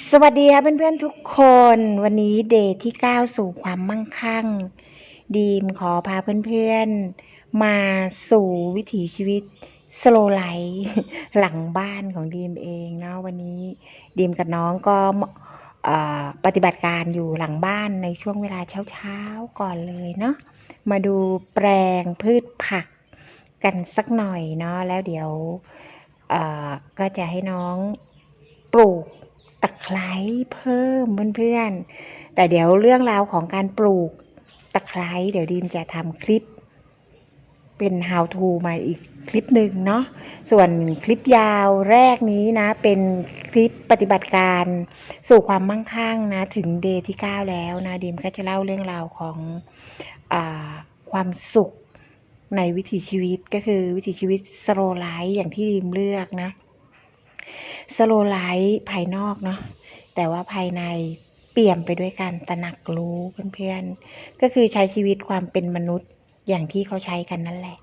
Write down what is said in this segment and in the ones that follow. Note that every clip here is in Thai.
สวัสดีค่ะเพื่อนๆทุกคนวันนี้เดย์ที่ 9 สู่ความมั่งคั่ง ดีมขอพาเพื่อนๆ มาสู่วิถีชีวิตสโลไลฟ์หลังบ้านของดีมเองเนาะวันนี้ดีมกับน้องก็ปฏิบัติการอยู่หลังบ้านในช่วงเวลาเช้าๆก่อนเลยเนาะมาดูแปลงพืชผักกันสักหน่อยเนาะแล้วเดี๋ยวก็จะให้น้องปลูก ไคร้เพิ่มเพื่อนๆ แต่เดี๋ยวเรื่องราวของการปลูกตะไคร้เดี๋ยวดีมจะทำคลิป เป็น how to มาอีกคลิปหนึ่งเนาะ ส่วนคลิปยาวแรกนี้นะ เป็นคลิปปฏิบัติการสู่ความมั่งคั่งนะ ถึงเดย์ที่ 9 แล้วนะดีมก็จะเล่าเรื่องราวของอความสุขในวิถีชีวิตก็คือวิถีชีวิตสโลไลฟ์อย่างที่ดีมเลือกนะสโลไลฟ์ภายนอกเนาะ แต่ว่าภายในเปี่ยมไปด้วยการตระหนักรู้เพื่อนๆ ก็คือใช้ชีวิตความเป็นมนุษย์อย่างที่เขาใช้กันนั่นแหละ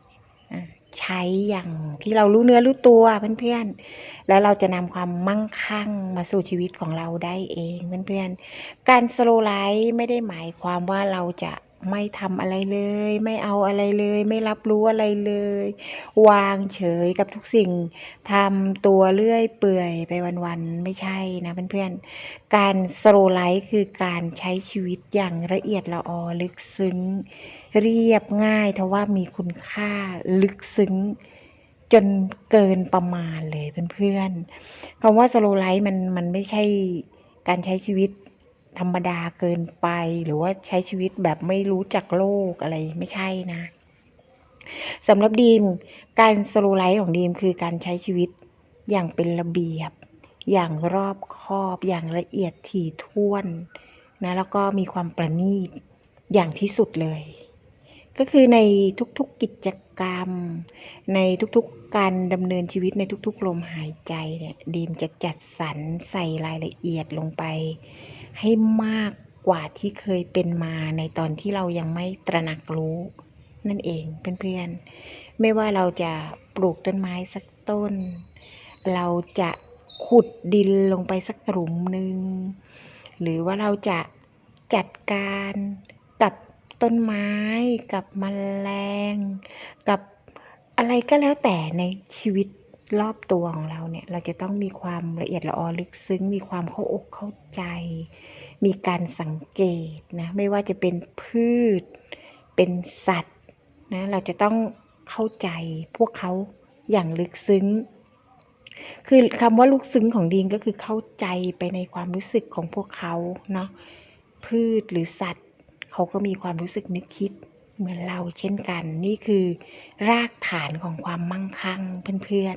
อะใช้อย่างที่เรารู้เนื้อรู้ตัวเพื่อนๆ แล้วเราจะนำความมั่งคั่งมาสู่ชีวิตของเราได้เองเพื่อนๆ การสโลไลฟ์ไม่ได้หมายความว่าเราจะ ไม่ทำอะไรเลย ไม่เอาอะไรเลย ไม่รับรู้อะไรเลย วางเฉยกับทุกสิ่งทำตัวเลื่อยเปื่อยไปวันๆไม่ใช่นะเพื่อนๆ การสโลไลฟ์คือการใช้ชีวิตอย่างละเอียดละออลึกซึ้ง เรียบง่ายทว่ามีคุณค่าลึกซึ้งจนเกินประมาณเลยเพื่อนๆคำว่าสโลไลฟ์มันมันไม่ใช่การใช้ชีวิต ธรรมดาเกินไป หรือว่าใช้ชีวิตแบบไม่รู้จักโลกอะไรไม่ใช่นะสำหรับดีมการสโลไลฟ์ของดีมคือการใช้ชีวิตอย่างเป็นระเบียบ อย่างรอบคอบอย่างละเอียดถี่ถ้วนนะแล้วก็มีความประณีตอย่างที่สุดเลย ก็คือในทุกๆกิจกรรม ในทุกๆการดำเนินชีวิตในทุกๆลมหายใจเนี่ยดีมจะจัดสรรใส่รายละเอียดลงไป ให้มากกว่าที่เคยเป็นมาในตอนที่เรายังไม่ตระหนักรู้ นั่นเองเพื่อนๆ ไม่ว่าเราจะปลูกต้นไม้สักต้น เราจะขุดดินลงไปสักหลุมหนึ่งหรือว่าเราจะจัดการกับต้นไม้กับมแมลง กับอะไรก็แล้วแต่ในชีวิต รอบตัวของเราเนี่ย เราจะต้องมีความละเอียดละออลึกซึ้ง มีความเข้าอกเข้าใจ มีการสังเกตนะ ไม่ว่าจะเป็นพืช เป็นสัตว์นะ เราจะต้องเข้าใจพวกเขาอย่างลึกซึ้ง คือคำว่าลึกซึ้งของดีนก็คือเข้าใจไปในความรู้สึกของพวกเขาเนาะ พืชหรือสัตว์เขาก็มีความรู้สึกนึกคิดเหมือนเราเช่นกัน นี่คือรากฐานของความมั่งคั่งเพื่อน